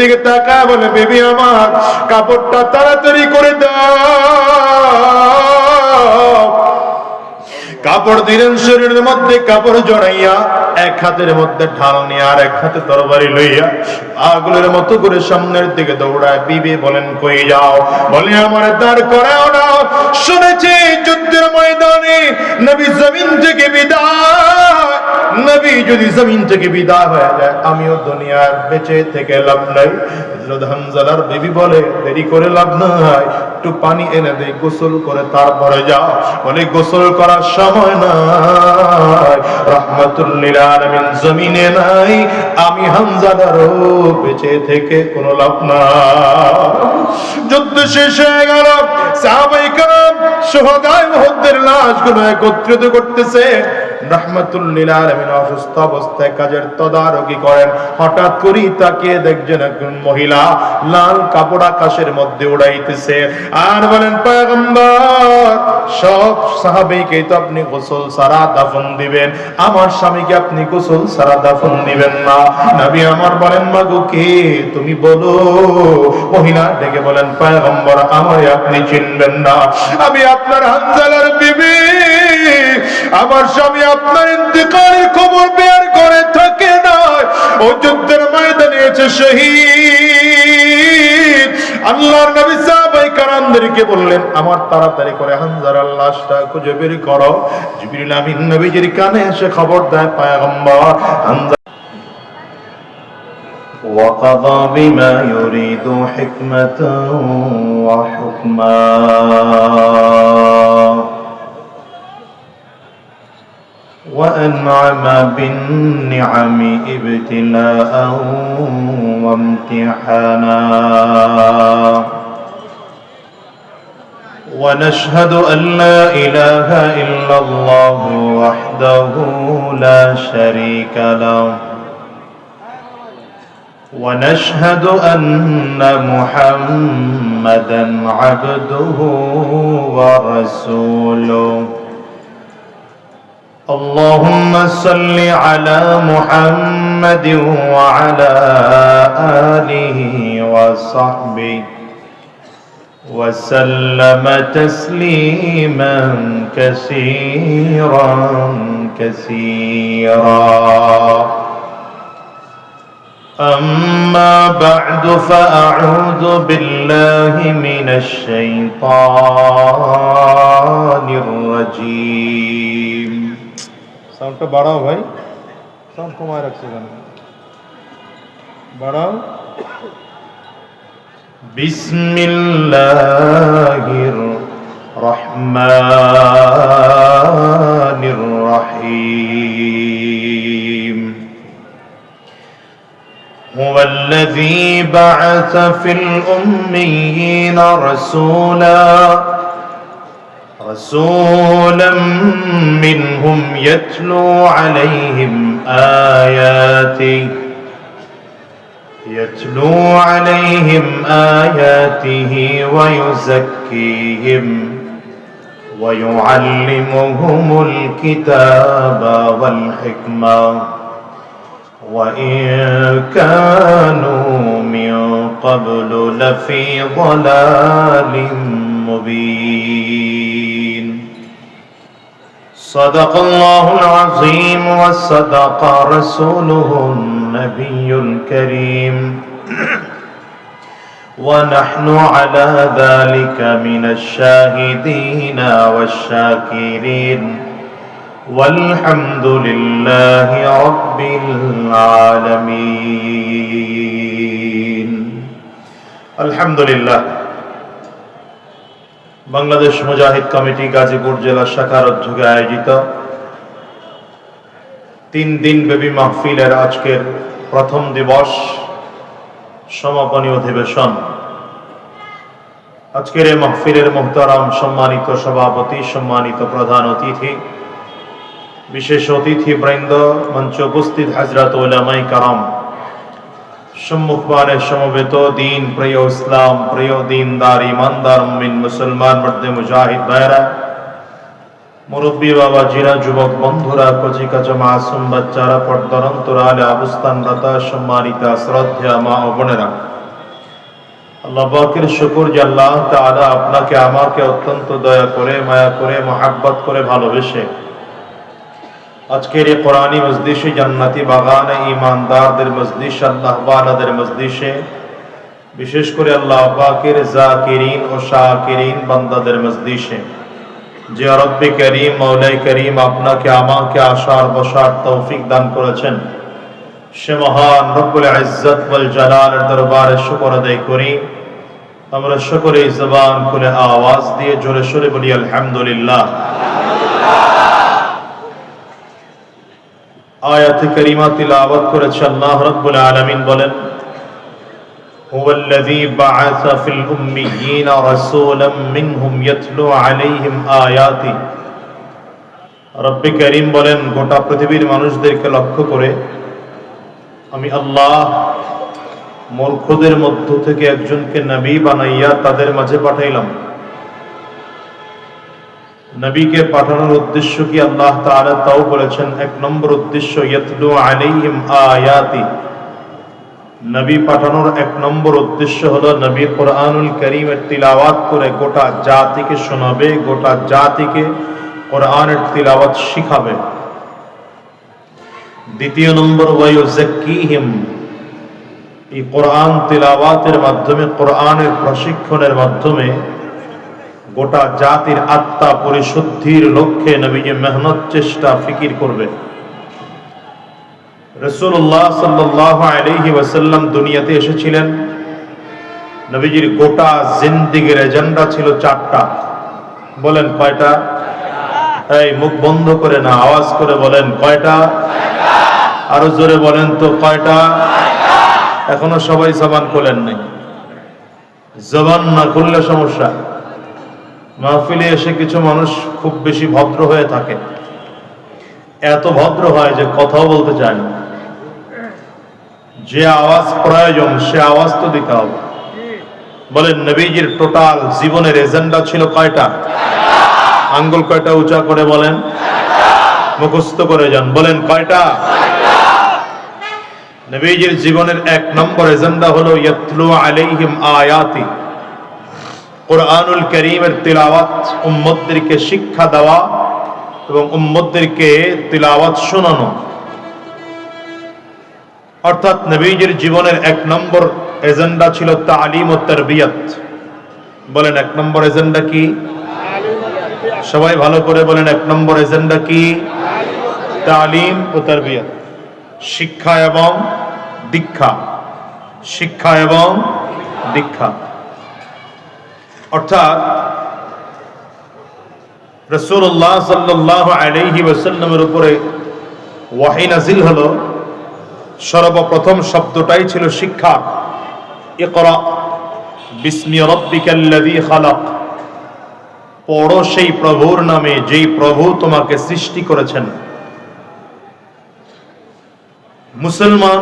দিকে তাকায় বলে, বেবি আমার, কাপড়টা তাড়াতাড়ি করে কাপড় দিলেন শরীরের মধ্যে কাপড় জড়াইয়া, এক হাতের মধ্যে ঢাল নিয়ে আর এক হাতে তরবারি লইয়া আগুলের মতো করে সামনের দিকে দৌড়ায়। বিবি বলেন, কই যাও? বলে, আমার দাঁড় করাও না। শুনেছি যুদ্ধের ময়দানে নবী জমিন থেকে বিদায় যদি জমিন থেকে বিদায় হয়ে যায়, আমিও দুনিয়ার বেঁচে থেকে লাভ নাই। হামজালার বিবি বলে, দেরি করে লাভ নাই। একটু পানি এনে দেই, গোসল করে তারপরে যাও। বলে, গোসল করার সময় নাই। জমিনে নাই। আমি হামজাদারও বেঁচে থেকে কোনো লাভ নাই। যুদ্ধ শেষ হয়ে গেল। লাশগুলো একত্রিত করতেছে। রহমাতুল্লিল অসুস্থ অবস্থায় কাজের তদারকি করেন। হঠাৎ দেখছেন একজন মহিলা লাল কাপড় আকাশের মধ্যে উড়াইতেছে। আর বলেন, পয়গম্বর, সব সাহাবীকে তো আপনি গোসল সারা দাফন দিবেন। আমার স্বামীকে আপনি গোসল সারা দাফন দিবেন না। নবী আমার বলেন কে? তুমি বলো। মহিলা ডেকে বলেন, পয়গম্বর আমারে আপনি চিনবেন না। আমি আপনার হানজালার বিবি। আমার স্বামী আপনার ইন্তেকালের খবর বের করে থাকে না ও যুদ্ধের ময়দানে এসে শহীদ আল্লাহর নবী সাহাবাই কারামদেরকে বললেন আমার তাড়াতাড়ি করে হানজালার লাশটা খুঁজে বের করো জিবরিল আমিন নবীজির কানে এসে খবর দেয় পয়গম্বর হানজা وقضى بما يريد حكمة وحكما وأنعم بالنعم ابتلاء وامتحانا. ونشهد أن لا إله إلا الله وحده لا شريك له. ونشهد أن محمدا عبده ورسوله. اللهم صل على محمد وعلى آله وصحبه وسلم تسليما كثيرا كثيرا. أما بعد فأعوذ بالله من الشيطان الرجيم সাউন্ডটা বাড়াও ভাই সাউন্ড কমায় রাখছে কেন বাড়াও بسم الله الرحمن هو الذي بعث في الأميين رسولا رسولا منهم يتلو عليهم آياته يتلو عليهم آياته ويزكيهم ويعلمهم الكتاب والحكمة. وإن كانوا من قبل لفي ضلال مبين. صدق الله العظيم وصدق رسوله النبي الكريم. ونحن على ذلك من الشاهدين والشاكرين. والحمد لله رب العالمين الحمد لله বাংলাদেশ মুজাহিদ কমিটি গাজীপুর জেলা শাখার উদ্যোগে আয়োজিত তিন দিন ব্যাপী মাহফিলের আজকের প্রথম দিবস সমাপনী অধিবেশন আজকের এই মাহফিলের মোহতারাম সম্মানিত সভাপতি সম্মানিত প্রধান অতিথি বিশেষ অতিথি বৃন্দ মঞ্চ উপস্থিত হাজরাত ওলামাই কারাম সম্মুখবারে সমবেত দিন, প্রিয় ইসলাম, প্রিয় দিনদার, ইমানদার, মুমিন, মুসলমান, মর্দে মুজাহিদ ভাইরা মুরব্বী বাবা জিরা যুবক বন্ধুরা কচি কাচা মাসুম বাচ্চারা, পর্দার অন্তরালে অবস্থানরতা সম্মানিতা শ্রদ্ধা মা ও বোনেরা, আল্লাহ শুকুর যে আল্লাহ তাআলা আপনাকে আমাকে অত্যন্ত দয়া করে, মায়া করে, মহাব্বত করে ভালোবেসে আজকের এই কোরআনী মজলিসে জান্নাতি বাগানে ইমানদারদের মজলিস, আল্লাহ ওয়ালাদের মজলিসে। বিশেষ করে আল্লাহ পাকের জাকিরিন ও শাকিরিন বান্দাদের মজলিসে। যে রব্বে করিম মৌলাই করিম আপনাকে, আমাকে আশার বসার তৌফিক দান করেছেন। সে মহান রব্বুল ইজ্জত ওয়াল জালালের দরবারে শুকর আদায় করি। আমরা সকলে জবান খুলে আওয়াজ দিয়ে জোরে সোরে বলি, আলহামদুলিল্লাহ। আয়াত করিমা তিলাওয়াত করেছে আল্লাহ রাব্বুল আলামিন বলেন هو الذي بعث في الأميين رسولا منهم يتلو عليهم آياته রব্বি করিম বলেন গোটা পৃথিবীর মানুষদেরকে লক্ষ্য করে আমি আল্লাহ মূর্খদের মধ্য থেকে একজনকে নবী বানাইয়া তাদের মাঝে পাঠাইলাম নবীকে পাঠানোর উদ্দেশ্য কি আল্লাহ তাআলা তাও বলেছেন? এক নম্বর উদ্দেশ্য, ইয়াতলু আলাইহিম আয়াতি। নবী পাঠানোর এক নম্বর উদ্দেশ্য হলো নবী কোরআনুল করিমের তিলাওয়াত করে গোটা জাতিকে শোনাবে, গোটা জাতিকে কোরআনের তিলাওয়াত শিখাবে। দ্বিতীয় নম্বর ওয়ায়ুজাক্কিহিম এই কোরআন তিলাওয়াতের মাধ্যমে, কোরআনের প্রশিক্ষণের মাধ্যমে গোটা জাতির আত্মা পরিশুদ্ধির লক্ষ্যে নবীজি মেহনত, চেষ্টা, ফিকির করবে। রসুল্লাহ সাল্লাহ দুনিয়াতে এসেছিলেন। নবীজির গোটা জিন্দিগির এজেন্ডা ছিল চারটা। বলেন কয়টা? এই মুখ বন্ধ করে না, আওয়াজ করে বলেন কয়টা? আরও জোরে বলেন তো কয়টা? এখনও সবাই জবান খোলেন নাই। জবান না খুললে সমস্যা। মাহফিলে এসে কিছু মানুষ খুব বেশি ভদ্র হয়ে থাকে। এত ভদ্র হয় যে কথাও বলতে চায় না। যে আওয়াজ প্রয়োজন, সে আওয়াজ তো দিতে হবে। বলেন, নবীজির টোটাল জীবনের এজেন্ডা ছিল কয়টা? আঙ্গুল কয়টা উঁচা করে বলেন? মুখস্থ করে যান। বলেন, কয়টা? নবীজির জীবনের এক নম্বর এজেন্ডা হলো, ইয়াতলু আলাইহিম আয়াতি। কোরআনুল করিমের তিলাওয়াত উম্মতদেরকে শিক্ষা দেওয়া এবং উম্মতদেরকে তিলাওয়াত শোনানো। অর্থাৎ নবীজির জীবনের এক নম্বর এজেন্ডা ছিল তালিম ও তরবিয়ত। বলেন এক নম্বর এজেন্ডা কি? সবাই ভালো করে বলেন এক নম্বর এজেন্ডা কি? তালিম ও তরবিয়ত। শিক্ষা এবং দীক্ষা। শিক্ষা এবং দীক্ষা। অর্থাৎ রসুল্লাহ সাল্লাহ আলাইহি ওয়াসাল্লামের উপরে ওয়াহি নাজিল হলো। সর্বপ্রথম শব্দটাই ছিল শিক্ষা। ইকরা, বিস্মি রব্বিকাল্লাযী খালাক। পড়ো সেই প্রভুর নামে, যেই প্রভু তোমাকে সৃষ্টি করেছেন। মুসলমান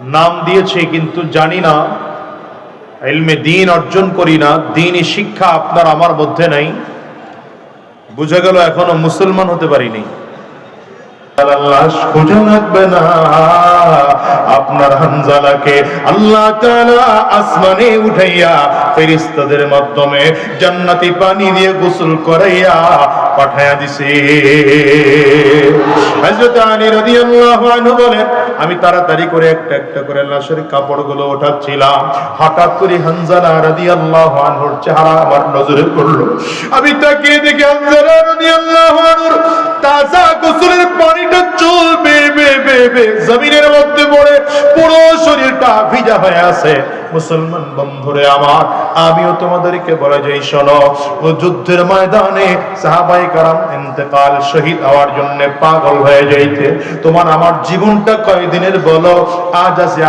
নাম দিয়েছে কিন্তু জানি না ইলমে দিন অর্জন করি না, দিনই শিক্ষা আপনার আমার মধ্যে নাই। বুঝে গেল এখনও মুসলমান হতে পারিনি। আপনার মাধ্যমে জান্নাতি পানি দিয়ে গোসল করাইয়া পাঠায়া দিছে। হযরত আলী রাদিয়াল্লাহু আনহু বলেন, আমি তাড়াতাড়ি করে একটা একটা করে লাশের কাপড়গুলো ওঠাচ্ছিলাম। হঠাৎ করে হানজালা রাদিয়াল্লাহু আনহুর চেহারা আমার নজরে পড়ল। আমি তাকিয়ে দেখি হানজালা রাদিয়াল্লাহু আনহুর তাজা গোসলের পানিটা চুল বেয়ে বেয়ে বেয়ে জমিনের মধ্যে পড়ে পুরো শরীরটা ভিজা হয়ে আছে। মুসলমান বন্ধুরে আমার, আমিও তোমাদেরকে বলে যাই, শোনো, ও যুদ্ধের ময়দানে সাহাবাই কারাম ইন্তেকাল শহীদ হওয়ার জন্য পাগল হয়ে যাইতে। তোমার আমার জীবনটা কয়দিনের বলো? আজ আছে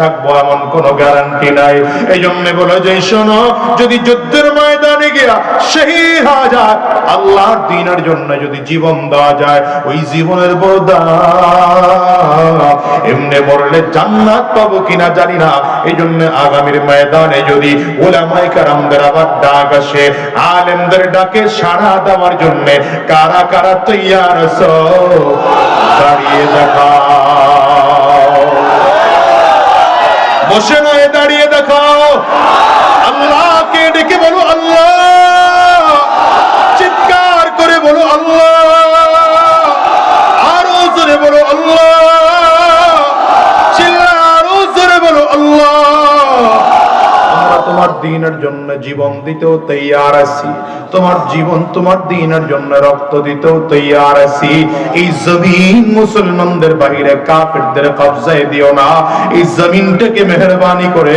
থাকব এমন গ্যারান্টি নাই। এই জন্য বলে যাই শোনো, যদি যুদ্ধের ময়দানে গিয়া শহীদ হওয়া যায় দিনের জন্য যদি জীবন দেওয়া যায়, ওই জীবনের দাম এমনি মরলে জান্নাত পাবো কিনা জানি না। এই জন্য আগামীর ময়দানে যদি ওলামাই কারামদের আবার ডাক আসে, আলেমদের ডাকে সাড়া দেওয়ার জন্য কারা কারা তৈয়ার দাঁড়িয়ে দেখাও। বসে নয় দাঁড়িয়ে দেখাও। দিতেও তৈয়ার আছি। তোমার জীবন তোমার দিনের জন্য রক্ত দিতেও তৈয়ার আছি। এই জমিন মুসলমানদের বাহিরে কাফেরদের কবজায় দিও না। এই জমিনটাকে মেহরবানি করে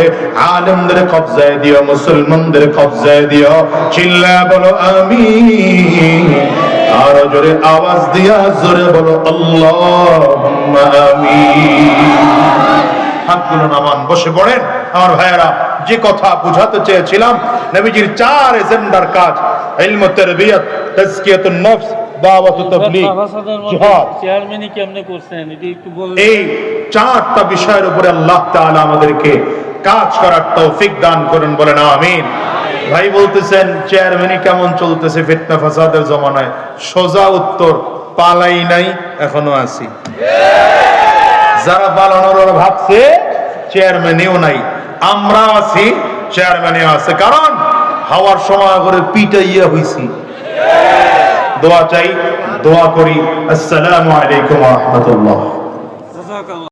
আলেমদের কবজায় দিও, মুসলমানদের কবজায় দিও। চিল্লা বলো আমি আরও জোরে আওয়াজ দিয়া জোরে বলো আল্লাহ আমিন। হাতগুলো নামান, বসে পড়েন, আমার ভাইয়েরা। যে কথা বুঝাতে চেয়েছিলাম নবীজির চার এজেন্ডার কাজ ইলম তারবিয়াত তাজকিয়াতুন নফস দাওয়াতুত তাবলীগ জিহাদ। চেয়ারম্যানই কেমনে করছেন? এটি একটু বলবেন। এই চারটা বিষয়ের উপরে আল্লাহ তাআলা আমাদেরকে কাজ করার তৌফিক দান করুন বলেন আমিন। ভাই বলতেছেন চেয়ারম্যানই কেমন চলতেছে ফিতনা ফাসাদের জমানায়? সোজা উত্তর পালাই নাই এখনও আছি। যারা পালানোর ভাবছে চেয়ারম্যানেও নাই। আমরা আছি চেয়ারম্যানে আছে। কারণ হাওয়ার সময় করে পিটাইয়া হইছি। দোয়া চাই, দোয়া করি। আসসালামু আলাইকুম রহমতুল্লাহ।